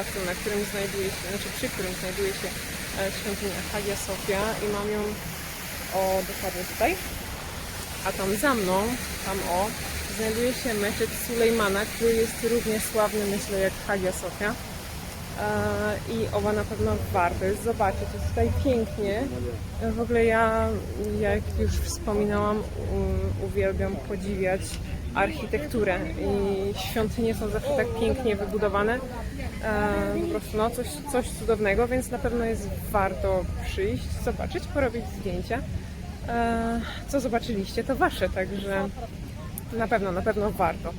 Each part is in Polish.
placu, na którym znajduje się, znaczy przy którym znajduje się e, świątynia Hagia Sofia i mam ją o dokładnie tutaj. A tam za mną, tam o, znajduje się meczet Sulejmana, który jest równie sławny, myślę, jak Hagia Sofia. E, I oba na pewno warto jest zobaczyć. Jest tutaj pięknie. W ogóle ja, jak już wspominałam, uwielbiam podziwiać architekturę i świątynie są zawsze tak pięknie wybudowane. E, po prostu no, coś, coś cudownego, więc na pewno jest warto przyjść, zobaczyć, porobić zdjęcia. E, co zobaczyliście, to wasze, także na pewno, na pewno warto.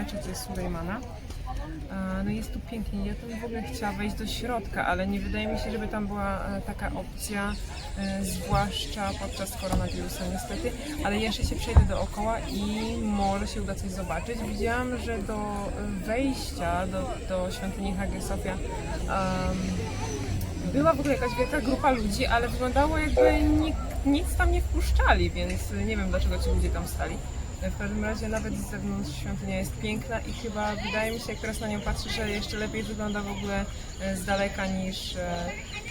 Meczecie Sulejmana. E, No jest tu pięknie. Ja tu w ogóle chciała wejść do środka, ale nie wydaje mi się, żeby tam była e, taka opcja, e, zwłaszcza podczas koronawirusa niestety. Ale jeszcze się przejdę dookoła i może się uda coś zobaczyć. Widziałam, że do wejścia do, do świątyni Hagia Sofia em, była w ogóle jakaś wielka grupa ludzi, ale wyglądało jakby nikt, nic tam nie wpuszczali, więc nie wiem dlaczego ci ludzie tam stali. W każdym razie nawet z zewnątrz świątynia jest piękna i chyba wydaje mi się, jak teraz na nią patrzę, że jeszcze lepiej wygląda w ogóle e, z daleka niż, e,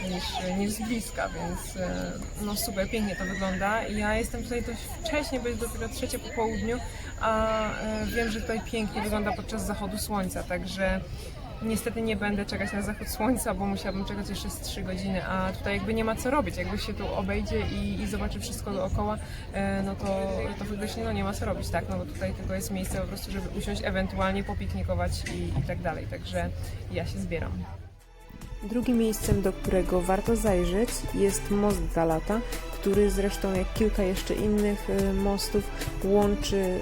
niż, niż z bliska, więc e, no super, pięknie to wygląda. Ja jestem tutaj dość wcześnie, bo jest dopiero trzecie po południu, a e, wiem, że tutaj pięknie wygląda podczas zachodu słońca, także Niestety nie będę czekać na zachód słońca, bo musiałabym czekać jeszcze z 3 godziny, a tutaj jakby nie ma co robić. Jakby się tu obejdzie i, i zobaczy wszystko dookoła, e, no to, to faktycznie no, nie ma co robić, tak? No bo tutaj tylko jest miejsce po prostu, żeby usiąść, ewentualnie popiknikować i, i tak dalej. Także ja się zbieram. Drugim miejscem, do którego warto zajrzeć, jest most Galata, który zresztą jak kilka jeszcze innych y, mostów łączy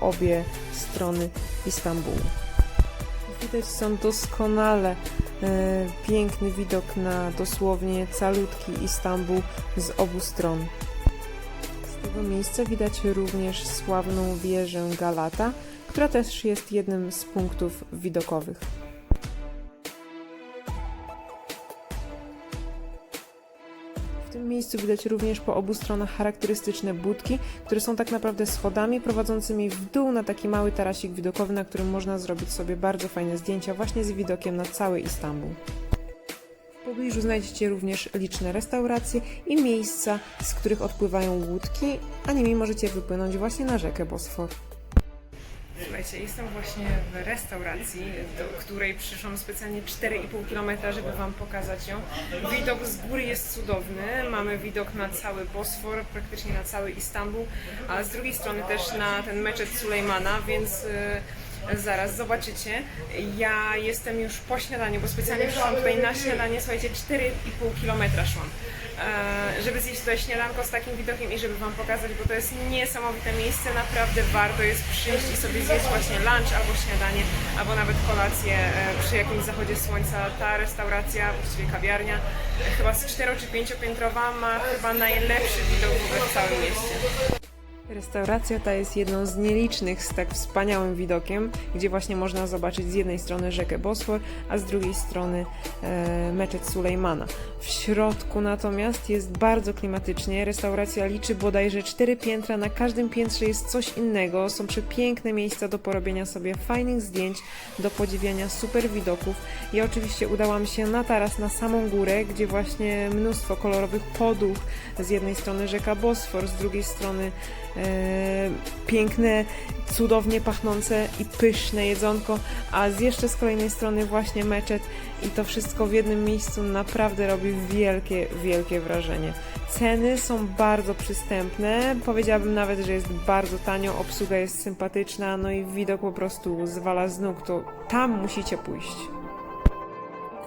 obie strony Istambułu. Widać są doskonale y, piękny widok na dosłownie calutki Istambuł z obu stron. Z tego miejsca widać również sławną wieżę Galata, która też jest jednym z punktów widokowych. Miejscu widać również po obu stronach charakterystyczne budki, które są tak naprawdę schodami prowadzącymi w dół na taki mały tarasik widokowy, na którym można zrobić sobie bardzo fajne zdjęcia właśnie z widokiem na cały Istanbul. W pobliżu znajdziecie również liczne restauracje i miejsca, z których odpływają łódki, a nimi możecie wypłynąć właśnie na rzekę Bosfor. Słuchajcie, jestem właśnie w restauracji, do której przyszłam specjalnie 4,5 km, żeby Wam pokazać ją. Widok z góry jest cudowny, mamy widok na cały Bosfor, praktycznie na cały Istanbul, a z drugiej strony też na ten meczet Sulejmana, więc y, zaraz zobaczycie. Ja jestem już po śniadaniu, bo specjalnie przyszłam tutaj na śniadanie, słuchajcie, 4,5 km szłam. E, żeby zjeść tutaj śniadanko z takim widokiem i żeby Wam pokazać, bo to jest niesamowite miejsce, naprawdę warto jest przyjść i sobie zjeść właśnie lunch albo śniadanie, albo nawet kolację e, przy jakimś zachodzie słońca. Ta restauracja, właściwie kawiarnia, e, chyba z 4 czy 5 piętrowa ma chyba najlepszy widok w całym mieście. Restauracja ta jest jedną z nielicznych z tak wspaniałym widokiem, gdzie właśnie można zobaczyć z jednej strony rzekę Bosfor, a z drugiej strony e, meczet Sulejmana. W środku natomiast jest bardzo klimatycznie. Restauracja liczy bodajże cztery piętra, na każdym piętrze jest coś innego. Są przepiękne miejsca do porobienia sobie fajnych zdjęć, do podziwiania super widoków. Ja oczywiście udałam się na taras, na samą górę, gdzie właśnie mnóstwo kolorowych poduch. Z jednej strony rzeka Bosfor, z drugiej strony piękne, cudownie pachnące i pyszne jedzonko, a z jeszcze z kolejnej strony właśnie meczet i to wszystko w jednym miejscu naprawdę robi wielkie, wielkie wrażenie. Ceny są bardzo przystępne, powiedziałabym nawet, że jest bardzo tanio, obsługa jest sympatyczna, no i widok po prostu zwala z nóg, to tam musicie pójść.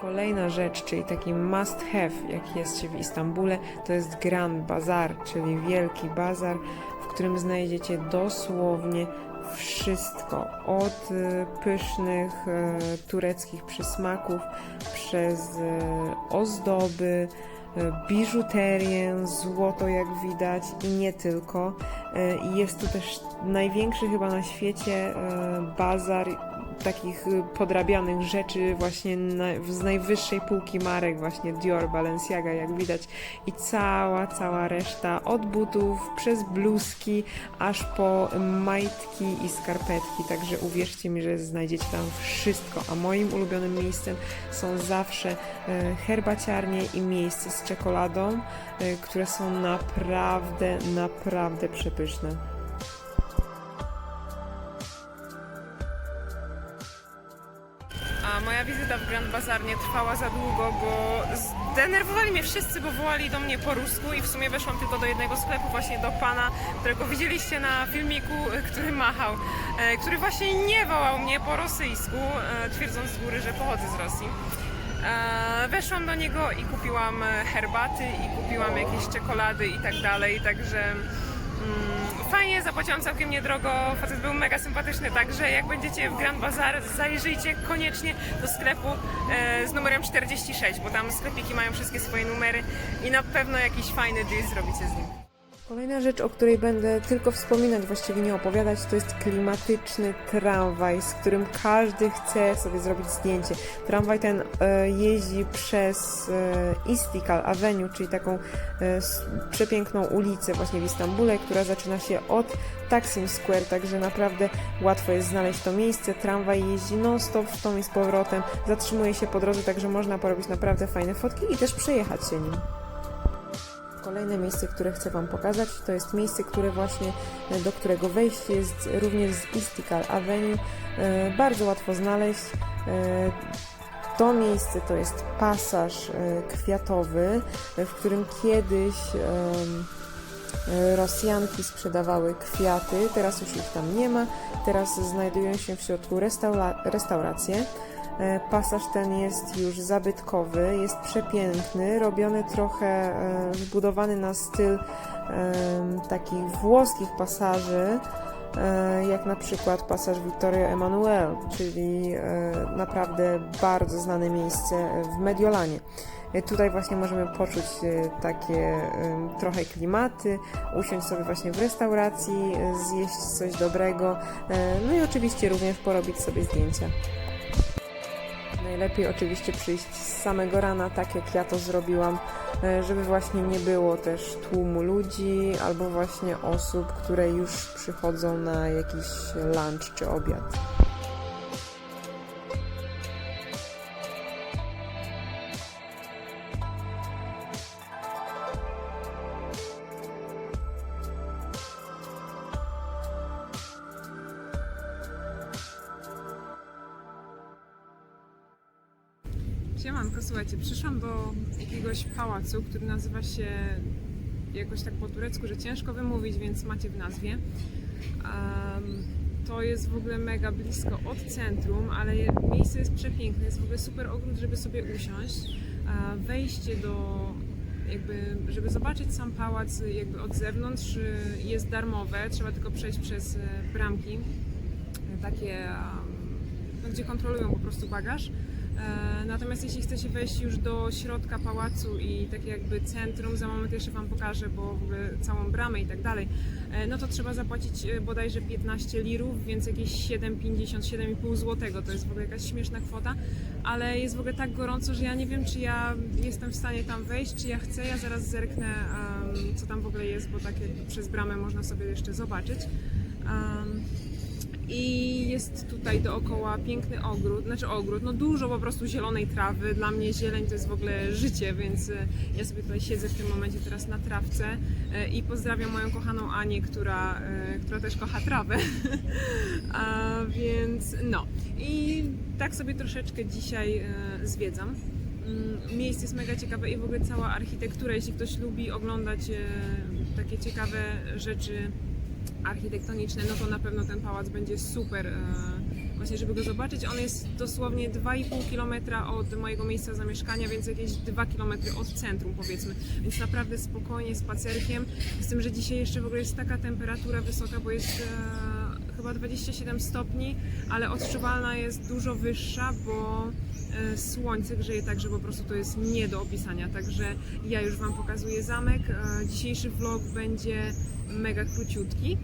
Kolejna rzecz, czyli taki must have, jak jest się w Istambule, to jest Grand Bazar, czyli wielki bazar, którym znajdziecie dosłownie wszystko. Od e, pysznych e, tureckich przysmaków, przez e, ozdoby, biżuterię, złoto jak widać i nie tylko. Jest tu też największy chyba na świecie bazar takich y, podrabianych rzeczy właśnie na, z najwyższej półki marek, właśnie Dior, Balenciaga, jak widać. I cała, cała reszta od butów przez bluzki aż po majtki i skarpetki, także uwierzcie mi, że znajdziecie tam wszystko, a moim ulubionym miejscem są zawsze e, herbaciarnie i miejsce z czekoladą, e, które są naprawdę, naprawdę przepyszne. Moja wizyta w Grand Bazar nie trwała za długo, bo zdenerwowali mnie wszyscy, bo wołali do mnie po rusku i w sumie weszłam tylko do jednego sklepu, właśnie do pana, którego widzieliście na filmiku, e, który machał, e, który właśnie nie wołał mnie po rosyjsku, e, twierdząc z góry, że pochodzę z Rosji. Weszłam do niego i kupiłam herbaty i kupiłam jakieś czekolady i tak dalej, także fajnie, zapłaciłam całkiem niedrogo, facet był mega sympatyczny, także jak będziecie w Grand Bazar, zajrzyjcie koniecznie do sklepu e, z numerem 46, bo tam sklepiki mają wszystkie swoje numery i na pewno jakiś fajny deal zrobicie z nim. Kolejna rzecz, o której będę tylko wspominać, właściwie nie opowiadać, to jest klimatyczny tramwaj, z którym każdy chce sobie zrobić zdjęcie. Tramwaj ten e, jeździ przez e, Istiklal Avenue, czyli taką e, przepiękną ulicę właśnie w Istambule, która zaczyna się od Taksim Square, także naprawdę łatwo jest znaleźć to miejsce. Tramwaj jeździ non-stop w tą i z powrotem, zatrzymuje się po drodze, także można porobić naprawdę fajne fotki i też przejechać się nim. Kolejne miejsce, które chcę Wam pokazać, to jest miejsce, które właśnie, e, do którego wejście jest również z Istiklal Avenue. E, Bardzo łatwo znaleźć. E, To miejsce to jest pasaż kwiatowy, w którym kiedyś Rosjanki sprzedawały kwiaty. Teraz już ich tam nie ma. Teraz znajdują się w środku restaura- restauracje. E, Pasaż ten jest już zabytkowy, jest przepiękny, robiony trochę, e, wbudowany na styl takich włoskich pasaży, e, jak na przykład pasaż Vittorio Emanuele, czyli naprawdę bardzo znane miejsce w Mediolanie. Tutaj właśnie możemy poczuć takie trochę klimaty, usiąść sobie właśnie w restauracji, zjeść coś dobrego, no i oczywiście również porobić sobie zdjęcia. Najlepiej oczywiście przyjść z samego rana, tak jak ja to zrobiłam, e, żeby właśnie nie było też tłumu ludzi albo właśnie osób, które już przychodzą na jakiś lunch czy obiad. Siemanko, słuchajcie, przyszłam do jakiegoś pałacu, który nazywa się jakoś tak po turecku, że ciężko wymówić, więc macie w nazwie. Em, to jest w ogóle mega blisko od centrum, ale miejsce jest przepiękne, jest w ogóle super ogród, żeby sobie usiąść. E, Wejście do jakby, żeby zobaczyć sam pałac jakby od zewnątrz y, jest darmowe, trzeba tylko przejść przez e, bramki, takie, no, gdzie kontrolują po prostu bagaż. E, Natomiast jeśli chcecie wejść już do środka pałacu i takie jakby centrum, za moment jeszcze Wam pokażę, bo w ogóle całą bramę i tak dalej, e, no to trzeba zapłacić e, bodajże 15 lirów, więc jakieś 7,50, 7,5 złotego. To jest w ogóle jakaś śmieszna kwota, ale jest w ogóle tak gorąco, że ja nie wiem, czy ja jestem w stanie tam wejść, czy ja chcę. Ja zaraz zerknę, co tam w ogóle jest, bo tak jakby przez bramę można sobie jeszcze zobaczyć. I jest tutaj dookoła piękny ogród, znaczy ogród, no dużo po prostu zielonej trawy. Dla mnie zieleń to jest w ogóle życie, więc e, ja sobie tutaj siedzę w tym momencie teraz na trawce e, i pozdrawiam moją kochaną Anię, która, e, która też kocha trawę. A więc no. I tak sobie troszeczkę dzisiaj zwiedzam. Mm, Miejsce jest mega ciekawe i w ogóle cała architektura, jeśli ktoś lubi oglądać takie ciekawe rzeczy architektoniczne, no to na pewno ten pałac będzie super e, właśnie, żeby go zobaczyć. On jest dosłownie 2,5 km od mojego miejsca zamieszkania, więc jakieś 2 km od centrum powiedzmy, więc naprawdę spokojnie spacerkiem. Z tym, że dzisiaj jeszcze w ogóle jest taka temperatura wysoka, bo jest e, chyba 27 stopni, ale odczuwalna jest dużo wyższa, bo e, słońce grzeje tak, że po prostu to jest nie do opisania. Także ja już Wam pokazuję zamek. E, Dzisiejszy vlog będzie mega króciutki.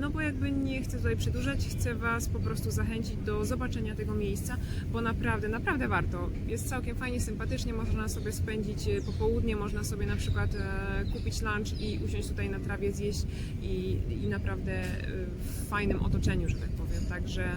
No bo jakby nie chcę tutaj przedłużać, chcę Was po prostu zachęcić do zobaczenia tego miejsca, bo naprawdę, naprawdę warto. Jest całkiem fajnie, sympatycznie, można sobie spędzić e, popołudnie, można sobie na przykład e, kupić lunch i usiąść tutaj na trawie, zjeść i, i naprawdę e, w fajnym otoczeniu, że tak powiem. Także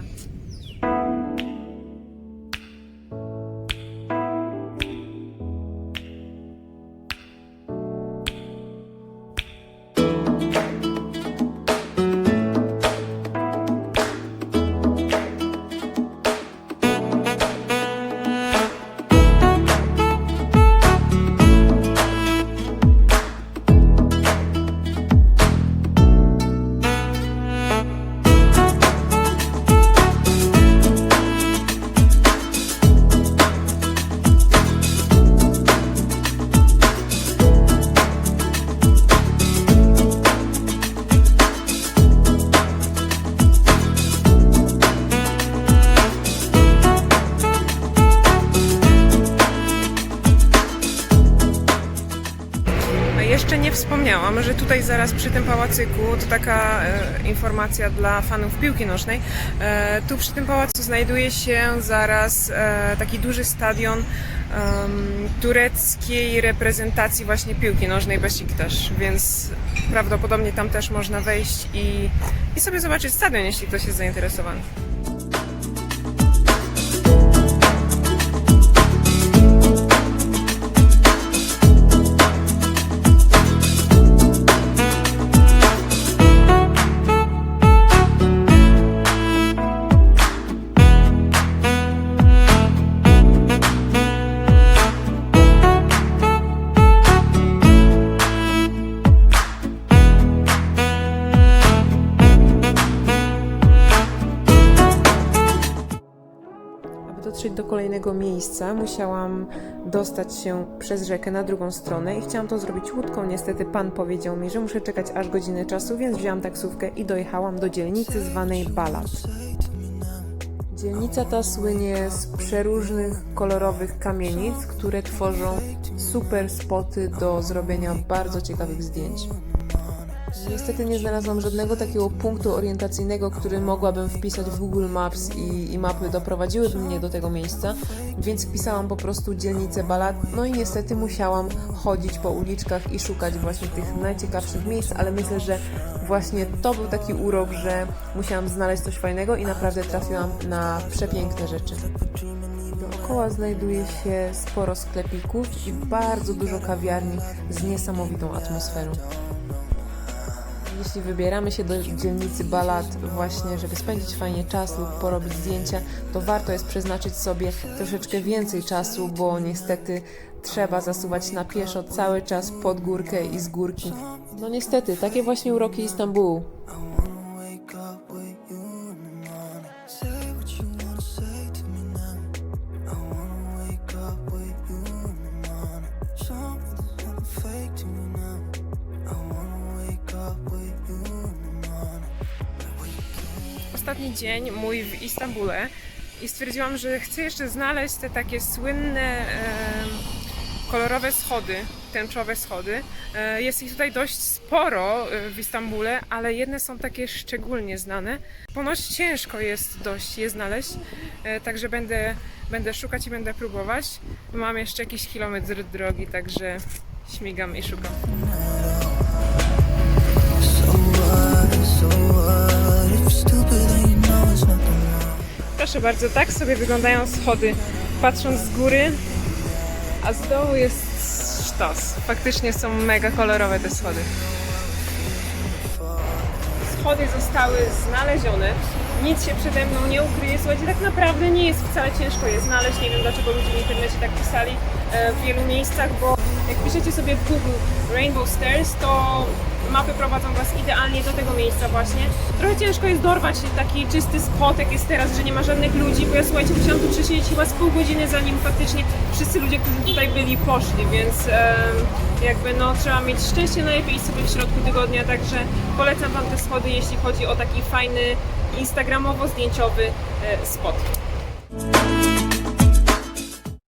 wspomniałam, że tutaj zaraz przy tym pałacyku, to taka e, informacja dla fanów piłki nożnej, e, tu przy tym pałacu znajduje się zaraz e, taki duży stadion tureckiej reprezentacji właśnie piłki nożnej Besiktaş, więc prawdopodobnie tam też można wejść i, i sobie zobaczyć stadion, jeśli ktoś jest zainteresowany. Kolejnego miejsca, musiałam dostać się przez rzekę na drugą stronę i chciałam to zrobić łódką. Niestety pan powiedział mi, że muszę czekać aż godzinę czasu, więc wzięłam taksówkę i dojechałam do dzielnicy zwanej Balat. Dzielnica ta słynie z przeróżnych kolorowych kamienic, które tworzą super spoty do zrobienia bardzo ciekawych zdjęć. Niestety nie znalazłam żadnego takiego punktu orientacyjnego, który mogłabym wpisać w Google Maps i, i mapy doprowadziłyby mnie do tego miejsca, więc wpisałam po prostu dzielnicę Balat. No i niestety musiałam chodzić po uliczkach i szukać właśnie tych najciekawszych miejsc, ale myślę, że właśnie to był taki urok, że musiałam znaleźć coś fajnego i naprawdę trafiłam na przepiękne rzeczy. Dookoła znajduje się sporo sklepików i bardzo dużo kawiarni z niesamowitą atmosferą. Jeśli wybieramy się do dzielnicy Balat właśnie, żeby spędzić fajnie czas lub porobić zdjęcia, to warto jest przeznaczyć sobie troszeczkę więcej czasu, bo niestety trzeba zasuwać na pieszo cały czas pod górkę i z górki. No niestety, takie właśnie uroki Istambułu. Ostatni dzień mój w Istambule i stwierdziłam, że chcę jeszcze znaleźć te takie słynne kolorowe schody, tęczowe schody. E, Jest ich tutaj dość sporo e, w Istambule, ale jedne są takie szczególnie znane. Ponoć ciężko jest dość je znaleźć, e, także będę, będę szukać i będę próbować. Mam jeszcze jakiś kilometr drogi, także śmigam i szukam. So what, so Proszę bardzo, tak sobie wyglądają schody, patrząc z góry, a z dołu jest sztos. Faktycznie są mega kolorowe te schody. Schody zostały znalezione. Nic się przede mną nie ukryje. Słuchajcie, tak naprawdę nie jest wcale ciężko je znaleźć. Nie wiem dlaczego ludzie w internecie tak pisali e, w wielu miejscach, bo jak piszecie sobie w Google Rainbow Stairs, to mapy prowadzą Was idealnie do tego miejsca właśnie. Trochę ciężko jest dorwać taki czysty spot, jak jest teraz, że nie ma żadnych ludzi, bo ja słuchajcie, musiałam tu przesiedzieć chyba z pół godziny, zanim faktycznie wszyscy ludzie, którzy tutaj byli, poszli, więc em, jakby no trzeba mieć szczęście najlepiej sobie w środku tygodnia, także polecam Wam te schody, jeśli chodzi o taki fajny instagramowo-zdjęciowy e, spot.